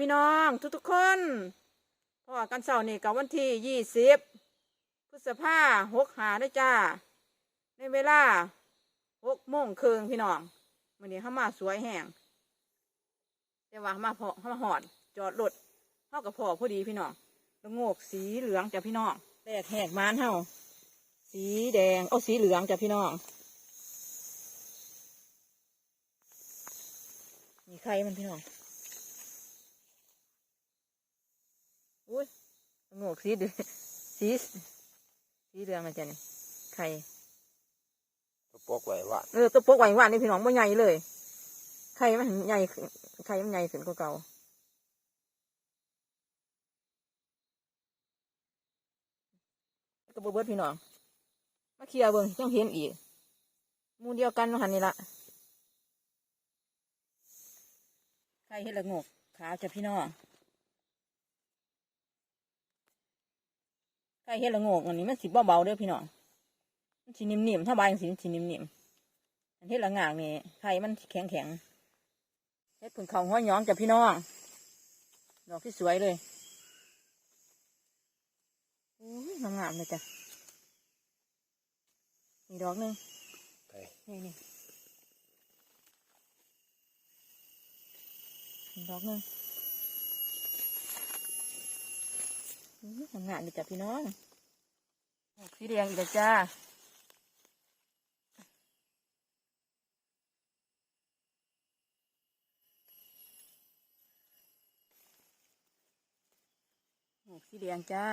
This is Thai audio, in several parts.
พี่น้องทุกๆคนพอกันเสาร์นี่กับวันที่ยี่สิบพฤษภาหกหาด้วยจ้า ในเวลาหกโมงครึ่งพี่น้องวันนี้เข้ามาสวยแห้งแต่ว่ามาพอเข้ามาหอด จอดรถเข้ากับพอพอดีพี่น้องแล้วโงกสีเหลืองจ้ะพี่น้องแตกแหกม้านเฮาสีแดงเอาสีเหลืองจ้ะพี่น้องมีใครมันพี่น้อง อุ้ย โงกสีเดือสีสีเหลืองนะจ๊ะนี่ไข่ก็ปกไว้ว่าเออตัวปกไหวหวานนี่พี่น้องไม่ใหญ่เลยไข่มันใหญ่ขึ้นไข่มันใหญ่ขึ้นกว่าเก่าก็บเบิดพี่น้อง มาเคลียร์เบิ่งจังเห็นอีกหมูเดียวกันหันนี่ละไข่เห็ดละโงกขาวจ้ะพี่น้อง ไข่เฮ็ดละโงกอันนี้มันสิเบาๆเด้อพี่น้องมันสินิ่มๆถ้าใบมันสิมันสินิ่มๆอันเฮ็ดละงากนี่ไข่มันแข็งๆเฮ็ดผึ่งเขาห้อยหยองจ้ะพี่น้องดอกที่สวยเลยอุ้ยงามๆเลยจ้ะนี่ดอกหนึงไปนี่นี่นี่ดอกหนึง อุ้ยงามๆเลยจ้ะพี่น้องดอกสีแดงอีกแล้วจ้าดอกสีแดงจ้า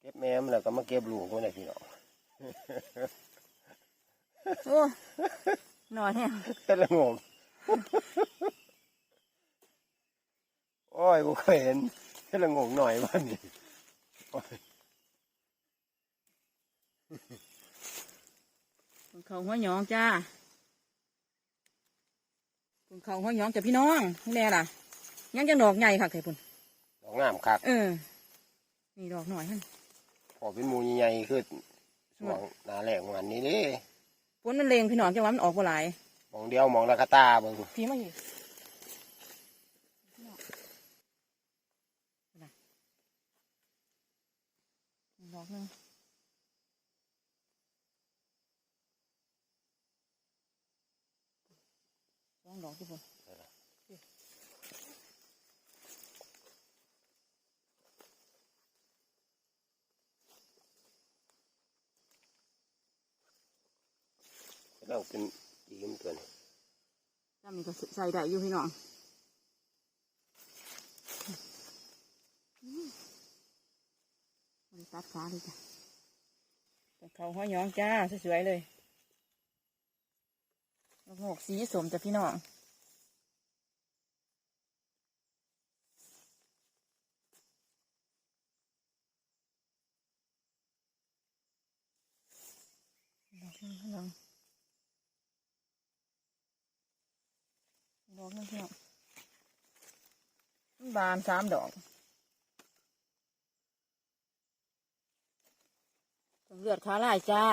เก็บแม่มนแล้วก็มาเก็บลูกมันเลยพี่น้องโอ้หน่อยเนี่ยเฮ็ดละงงโอ้ยบ่เคยเห็น เฮ็ดละงงหน่อยวันนี้โอ้ยคุณเขาหัวหยองจ้าคุณเขาหัวหยองจ้ะพี่น้องแน่ล่ะยังจะดอกใหญ่ค่ะไข่ปุ่นดอกงามคักเออ นี่ดอกหน่อยฮะพอเป็นหมูใหญ่ๆคือช่วงหน้าแรงวันนี้เด้ฝนมันเลงพี่น้องจังหวะมันออกบ่หลายมองเดียวมองละกะตาเบิ่งพี่มาอยู่ อกหนึงสองดอกที่ปุ่นเราเป็นดีมตัวนี้จำนี่ก็ใส่ได้อยู่พี่น้องบริ ตัดขาเลยจ้ะเขาห้อยหยองจ้าสวยๆเลยดอกโงกสีสมจ้ะพี่น้องดอกนึงพี่น้องดอกนึงพี่น้องมันบานสามดอก เลือดขาลายจ้า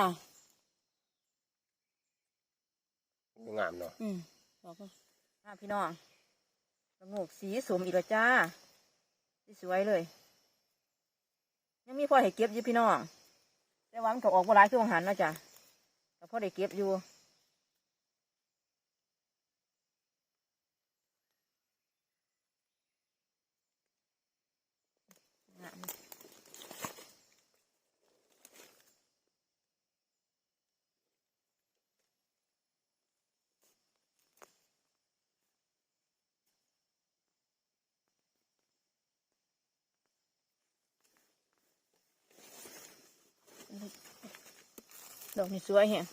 งามเนาะอืมบอกว่าอ่าพี่น้องละโงกสีสมอีกแล้วจ้าสีสวยเลย ยังมีพ่อให้เก็บอยู่พี่น้องแต่ว่ามันก็ออกมาหลายช่วงหันเนาะจ้ะแต่พ่อได้เก็บอยู่งาม ดอกนี่สวยแฮะ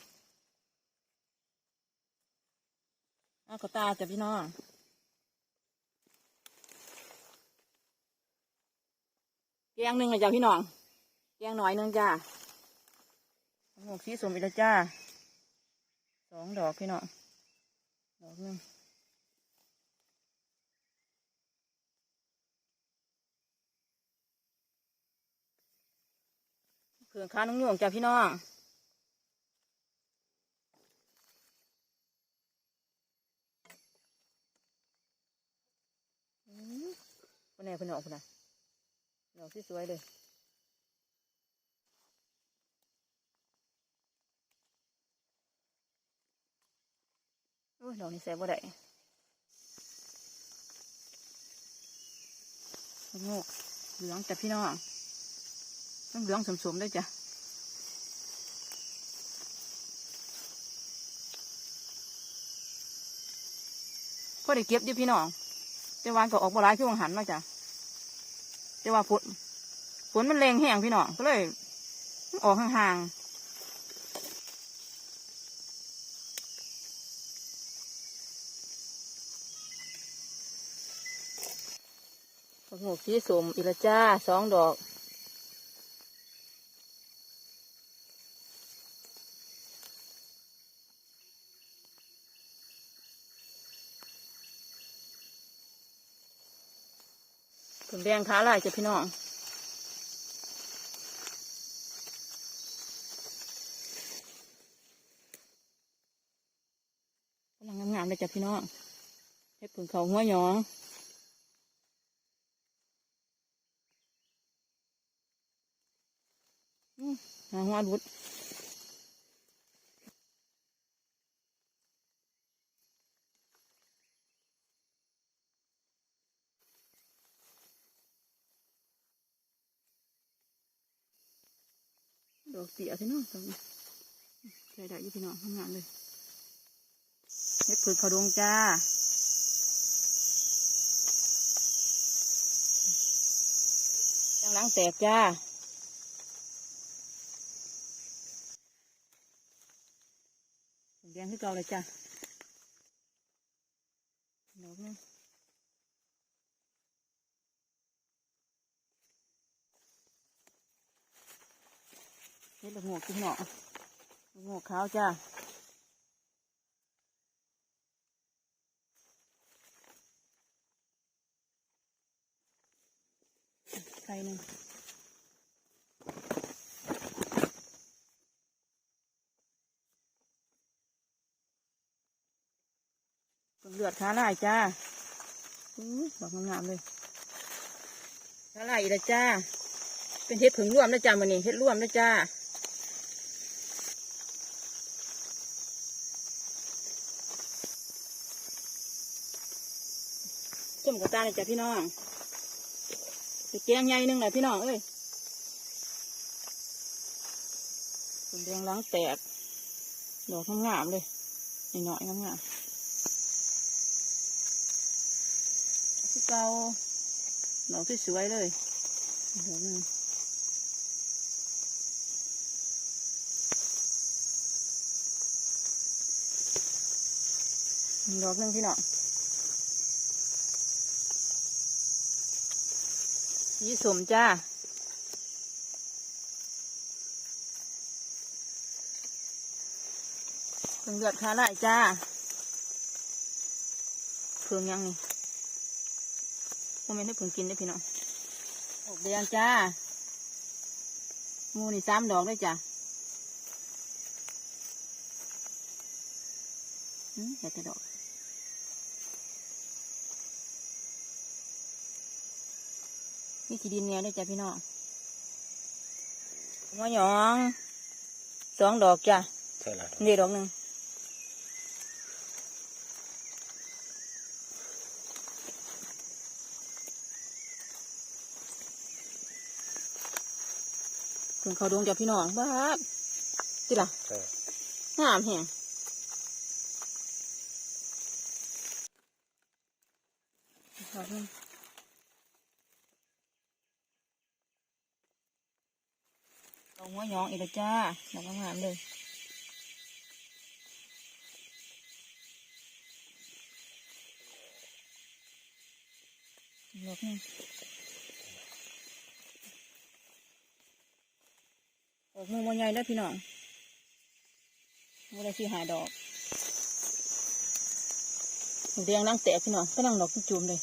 เอากตาจ้ะพี่น้องแกงหนึ่งเลยจ้ะพี่น้องแกงหน่อยหนึ่งจ้าหมวกสีสมอีกแล้วจ้าสองดอกพี่น้องดอกหนึ่งเผื่อค้าน้องโยงจ้ะพี่น้อง อืม เพิ่นออกพุ่นน่ะดอกสวยเลยโอ้ยดอกนี้แซ่บบ่ได้โงกเหลืองแต่พี่น้องต้องเหลืองสมๆด้จ้ะพอได้เก็บอยู่พี่น้องแต่วานก็ออกบ่หลายช่วงหันมาจ้ะ แต่ว่าฝนฝนมันแรงแห้งพี่น้องก็เลยออกห่างๆผักหมกสีสมอีละจ้าสองดอก แดงขาลายจ้ะพี่น้องกำลังงามๆเลยจ้ะพี่น้องเฮ็ดผึ่งเขาหัวหยองหาหัวรุด กเสียพี่น้องตรงนี้ใส่ได้ยู่พี่น้องทำงามๆเลยเฮ็ดผึ่งเขาดงจ้าจังล้างแตกจ้าแดงขึ้นเก่าเลยจ้าดอกนึง เฮ็ดละโงกขึ้นหนอละโงกขาวจ้าไข่หนึ่งเลือดขาลายจ้าอื้อดอกงามๆเลยขาลายอีกแล้วจ้า เป็นเห็ดผึ่งร่วมนะจ้ามันนี่เห็ดร่วมนะจ้า มกระตาเลยจ้าพี่น้องไปแกงใหญ่หนึ่งเลยพี่น้องเอ้ยผมแดงล้างแตกดอกงามๆเลยหน่อยงามๆคือเกาดอกที่สวยเลยดอกหนึงดอกหนึงพี่น้อง สีสมจ้าเพิ่งเลือดขาไหลาจ้าเพิ่งยังนี่โมเมนต์ให้เพิ่งกินได้พี่น้องออกแดงจ้ามูนี่สามดอกด้วยจ้าอืมอยากจะดอก นี่ขีดินเนี่ยได้อจ้ะพี่น้องหัวหยองสองดอกจ้ะใช่ละนี่ดอกหนึ่งถึงเขาดวงจ้ะพี่น้องบ้าบจิล่ะใช่งามแหงดอกหนึ่ง เอา หยองอีกแล้วจ้าดอกงามเลยดอกนึงดอกมือมันใหญ่แล้วพี่น้องไม่ได้ชื่อหาดอกดอกแดงนั่งแตกพี่น้องก็นั่งดอกจุ่มเลย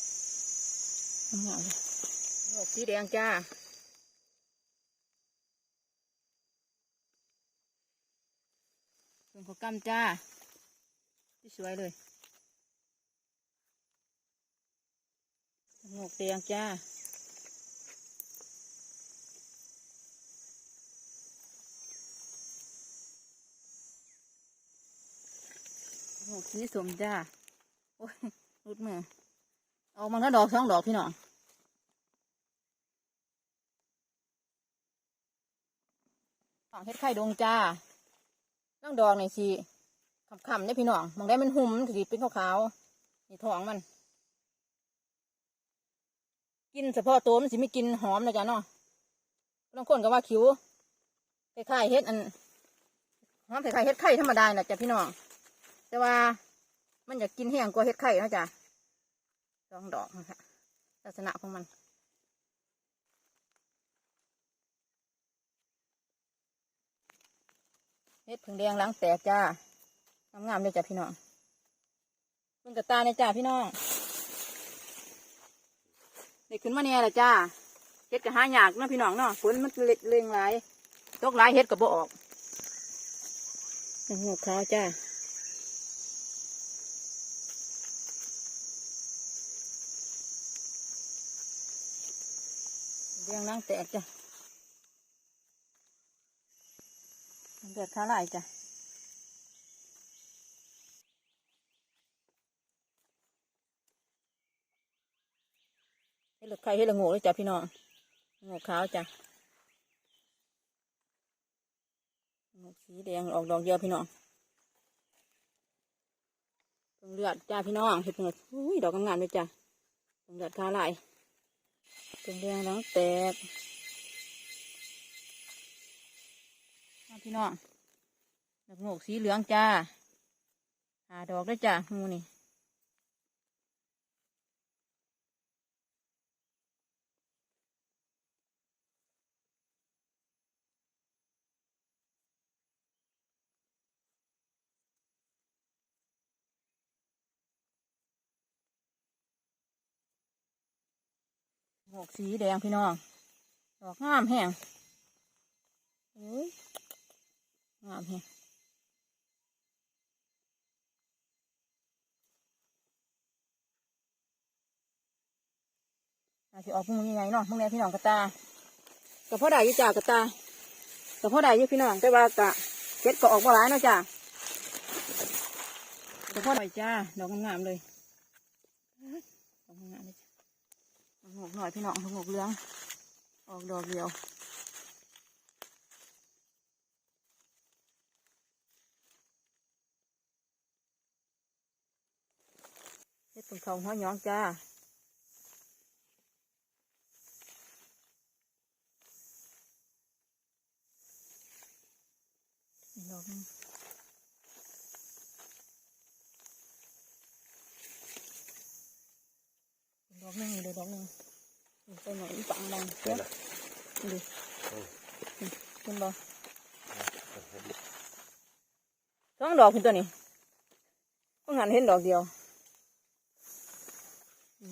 งามๆเลยดอกสีแดงจ้าำจ้าสวยเลยงอตียงจ้าโอ้ขี้สมจ้า โอ้ยรุดมือเอามันก็ดอกสองดอกพี่น้องเฮ็ดไข่ดงจ้า นั่งดอกนี่สิขำๆเนี่ยพี่น้องมองได้มันหุ่มมันถือเป็นขาวๆนี่ท้องมัน กินเฉพาะตัวมันสิไม่กินหอมนะจ๊ะเนาะบางคนก็ว่าคิ้วคล้ายๆเฮ็ดอันหอมคล้ายๆเฮ็ดไข่ธรรมดาน่ะจ้ะพี่น้องแต่ว่ามันอยากกินแห้งกว่าเฮ็ดไข่นะจ๊ะสองดอกนะคะลักษณะของมัน เฮ็ ดผึ่งแดงล้างแตกจ้างามๆเลยจ้ะพี่น้องเพิ่งกระตาเนี่ยจ้าพี่น้องเด็กขึ้นมาเนี่ยแหละจ้าเฮ็ดกะหายากเนาะพี่น้องเนาะฝนมันเล็กเลงหลายตกหลายเฮ็ดก็บ่ออกหัวขาจ้าเรียงนั่งแตกจ้ะ เดือดข้าไหลายจ้ะเฮ็ดละไข่เฮ็ดละโง่เลยจ้ะพี่น้องโง่ขาวจ้ะโง่สีแดงออกดอกเดียวพี่น้องเพิ่งเลือดจ้าพี่น้องเห็ดเพิ่งเลือดอุ้ยดอกงามเลยจ้ะเพิ่งเลือดขาไหลายเป็นเรื่องน้องแตก พี่น้องดอกโงกสีเหลืองจ้าหาดอกได้จ้างูนี่โงกสีแดงพี่น้อง ดอกงามแห้งเอ้ย งามแห้งอาจจะออกพวกมึงยังไงเนาะพวกนี้พี่น้องกระตากับพ่อใดอยู่จ้ากระตากับพ่อใดอยู่พี่น้องแต่ว่ากะเจ็ดก็ออกมาหลายเนาะจ้ากับพ่อใดจ้าดอกงามๆเลยดอกงามเลยจ้าดอกหน่อยพี่น้องดอกเหลืองออกดอกเดียว เฮ็ดเป็นเขาหัวหยองจ้าอีกดอกหนึงอีกดอกหนึงเดี๋ยวดอกหนึงนี่ไปไหนอีกฝั่งบังเห็เดี๋ยนวละดูคุณบอสองดอกคุณตัวนี้ต้องหันเห็นดอกเดียวอีก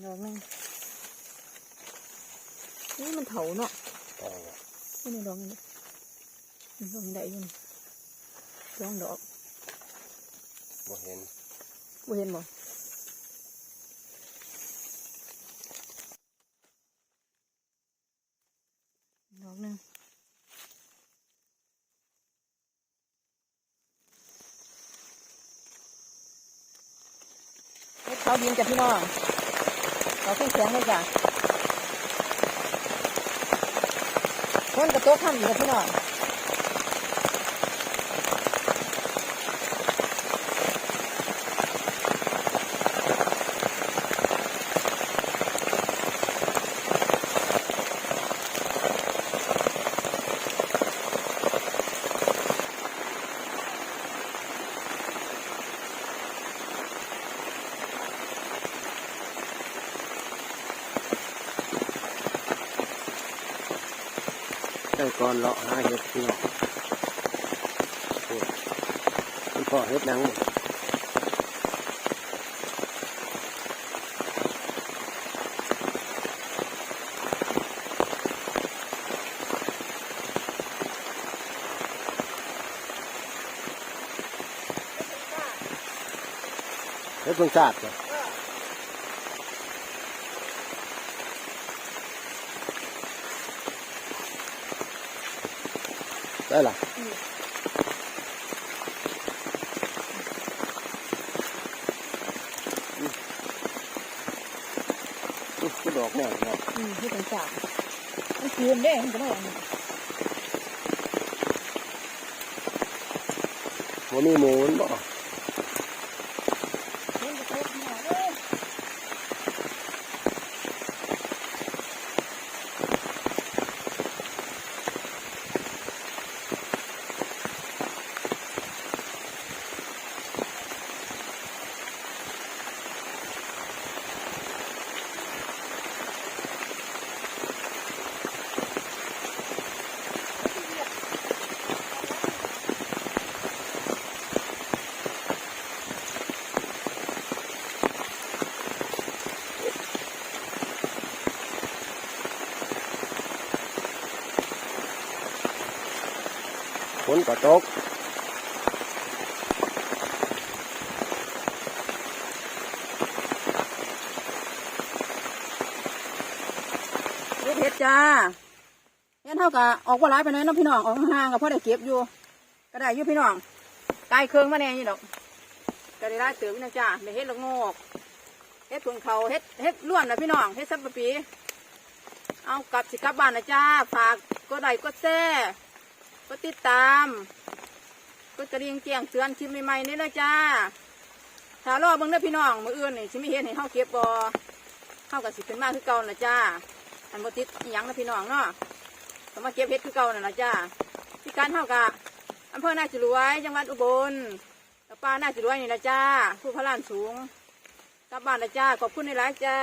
ดอกหนึงนี่มันเถาเนาะเอานี่นี่ดอกนี้นี่ดอกนี้ได้อยินสองดอกบ่เห็นบ่เห็นบ่อีกดอกหนึงเฮ็ดเขาดินจ้ะพี่น้อง เขาขึ้นแข็งเลยจ้ะคนกระโต๊ะข้ามอยู่จ้ะพี่น้อง ก่อนเลาะหาเห็ดพี่น้องคุณพ่อเห็ดนังเฮ็ดเพิ่งชาติจ้ะ ได้หรอก็ดอกแน่ยรับอืมที่เป็นจากมันคืนได้ก็ได้มันมีหมูนบ่ นก็ตกเฮ็ดจ้าเฮ็ดเท่ากับออกว่าร้ายไปเลยน้องพี่น้องออกห่างกับพ่อได้เก็บอยู่ ก็ได้อยู่พี่น้องกายเครื่องมาแน่นี่ดอกก็ได้ได้เติมนะจ้าได้เฮ็ดละโงกเฮ็ดถุนเขาเฮ็ดเฮ็ดล้วนนะพี่น้องเฮ็ดซับปะปี เอากลับสิกลับบ้านนะจ้าฝากก็ได้ก็แซ่ ก็ติดตาม ก็กระดิ่งแจ้งเตือนคลิปใหม่ๆนี่นะจ้าถ้ารอเบิ่งเด้อพี่น้องมื้ออื่นนี่สิมีเฮ็ดให้เฮาเก็บบ่เฮาก็สิขึ้นมาคือเก่าน่ะจ้าอันบ่ติดอิหยังนะพี่น้องเนาะก็มาเก็บเฮ็ดคือเก่านั่นล่ะจ้าที่การเท่ากับอำเภอนาจิรวย จังหวัดอุบลแล้วป้านาจิรวยนี่ละจ้า ผู้พระลานสูงกลับบ้านละจ้า ขอบคุณในหลายจ้า